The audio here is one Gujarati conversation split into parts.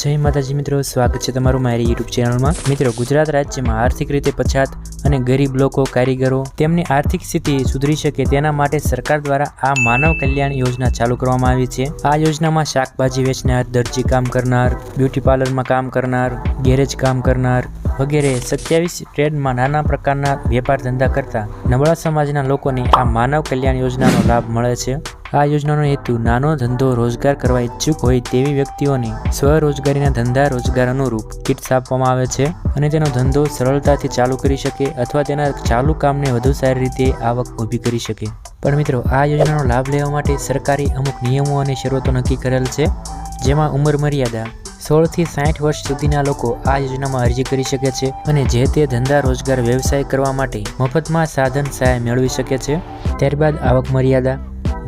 જય માતાજી મિત્રો, સ્વાગત છે તમારું મારી યુટ્યુબ ચેનલમાં મિત્રો, ગુજરાત રાજ્યમાં આર્થિક રીતે પછાત અને ગરીબ લોકો, કારીગરો તેમની આર્થિક સ્થિતિ સુધરી શકે તેના માટે સરકાર દ્વારા આ માનવ કલ્યાણ યોજના ચાલુ કરવામાં આવી છે. આ યોજનામાં શાકભાજી વેચનાર, દરજી કામ કરનાર, બ્યુટી પાર્લરમાં કામ કરનાર, ગેરેજ કામ કરનાર વગેરે સત્યાવીસ ટ્રેડમાં નાના પ્રકારના વેપાર ધંધા કરતા નબળા સમાજના લોકોને આ માનવ કલ્યાણ યોજનાનો લાભ મળે છે. આ યોજનાનો હેતુ નાનો ધંધો રોજગાર કરવા ઈચ્છુક હોય તેવી વ્યક્તિઓને સ્વરોજગારીના ધંધા રોજગાર અનુરૂપ કિટ્સ આપવામાં આવે છે અને તેનો ધંધો સરળતાથી ચાલુ કરી શકે અથવા તેના ચાલુ કામને વધુ સારી રીતે આવક ઊભી કરી શકે. પણ મિત્રો, આ યોજનાનો લાભ લેવા માટે સરકારે અમુક નિયમો અને શરતો નક્કી કરેલ છે, જેમાં ઉંમર મર્યાદા, સોળથી સાઠ વર્ષ સુધીના લોકો આ યોજનામાં અરજી કરી શકે છે અને જે તે ધંધા રોજગાર વ્યવસાય કરવા માટે મફતમાં સાધન સહાય મેળવી શકે છે. ત્યારબાદ આવક મર્યાદા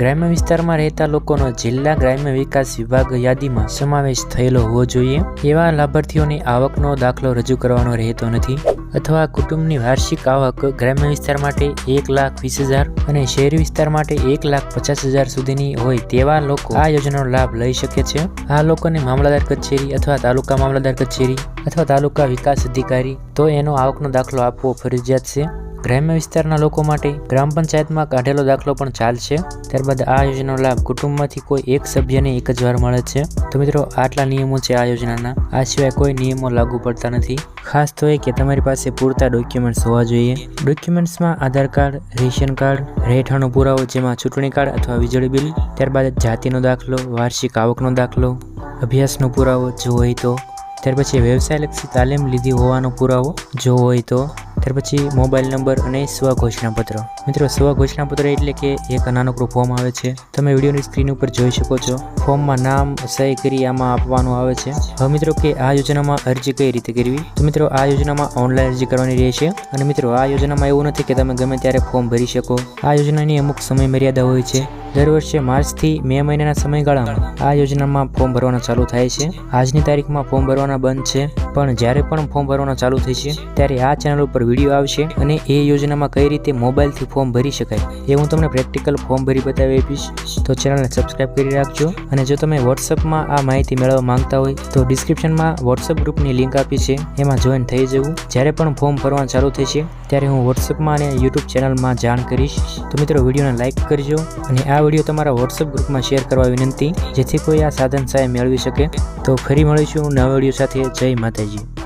ગ્રામ્ય વિસ્તારમાં રહેતા લોકોનો જિલ્લા ગ્રામ્ય વિકાસ વિભાગ યાદીમાં સમાવેશ થયેલો હોવો જોઈએ. એવા લાભાર્થીઓની આવકનો દાખલો રજૂ કરવાનો રહેતો નથી અથવા કુટુંબની વાર્ષિક આવક ગ્રામ્ય વિસ્તાર માટે એક લાખ વીસ હજાર અને શહેરી વિસ્તાર માટે એક લાખ પચાસ હજાર સુધીની હોય તેવા લોકો આ યોજનાનો લાભ લઈ શકે છે. આ લોકોને મામલતદાર કચેરી અથવા તાલુકા મામલતદાર કચેરી અથવા તાલુકા વિકાસ અધિકારી તો એનો આવકનો દાખલો આપવો ફરજિયાત છે. ગ્રામ્ય વિસ્તારના લોકો માટે ગ્રામ પંચાયતમાં કાઢેલો દાખલો પણ ચાલશે. ત્યારબાદ આ યોજનાનો લાભ કુટુંબમાંથી કોઈ એક સભ્યને એક જ વાર મળે છે. તો મિત્રો, આટલા નિયમો છે આ યોજનાના. આ સિવાય કોઈ નિયમો લાગુ પડતા નથી. ખાસ તો એ કે તમારી પાસે પૂરતા ડોક્યુમેન્ટ્સ હોવા જોઈએ. ડોક્યુમેન્ટ્સમાં આધાર કાર્ડ, રેશન કાર્ડ રહેઠાણો પુરાવો જેમાં ચૂંટણી કાર્ડ અથવા વીજળી બિલ, ત્યારબાદ જાતિનો દાખલો, વાર્ષિક આવકનો દાખલો, અભ્યાસનો પુરાવો જો હોય તો. ત્યાર પછી વ્યવસાયલક્ષી તાલીમ લીધી હોવાનો પુરાવો જો હોય તો. ત્યાર પછી મોબાઈલ નંબર અને સ્વ ઘોષણાપત્ર મિત્રો સ્વ ઘોષણાપત્ર એટલે કે એક નાનકડું ફોર્મ આવે છે. તમે વિડીયોની સ્ક્રીન ઉપર જોઈ શકો છો. ફોર્મમાં નામ, સહી કરી આમાં આપવાનું આવે છે. હવે મિત્રો કે આ યોજનામાં અરજી કઈ રીતે કરવી? તો મિત્રો, આ યોજનામાં ઓનલાઈન અરજી કરવાની રહેશે. અને મિત્રો, આ યોજનામાં એવું નથી કે તમે ગમે ત્યારે ફોર્મ ભરી શકો. આ યોજનાની અમુક સમય મર્યાદા હોય છે. દર વર્ષે માર્ચથી મે મહિનાના સમયગાળામાં આ યોજનામાં ફોર્મ ભરવાના ચાલુ થાય છે. આજની તારીખમાં ફોર્મ ભરવાના બંધ છે, પણ જ્યારે પણ ફોર્મ ભરવાના ચાલુ થશે ત્યારે આ ચેનલ ઉપર વીડિયો આવશે અને એ યોજનામાં કઈ રીતે મોબાઈલથી ફોર્મ ભરી શકાય એ હું તમને પ્રેક્ટિકલ ફોર્મ ભરી બતાવી આપીશ. તો ચેનલને સબસ્ક્રાઇબ કરી રાખજો અને જો તમે વોટ્સઅપમાં આ માહિતી મેળવવા માંગતા હોય, તો ડિસ્ક્રિપ્શનમાં વોટ્સઅપ ગ્રુપની લિંક આપી છે, એમાં જોઈન થઈ જવું. જ્યારે પણ ફોર્મ ભરવાનું ચાલુ થશે ત્યારે હું વોટ્સઅપમાં અને યુટ્યુબ ચેનલમાં જાણ કરીશ. તો મિત્રો, વિડીયોને લાઇક કરજો અને આ વીડિયો તમારા વોટ્સઅપ ગ્રુપમાં શેર કરવા વિનંતી. જેથી કોઈ આ સાધન સહાય મેળવી શકે. તો ફરી મળીશું નવા વીડિયો સાથે. જય માતાજી.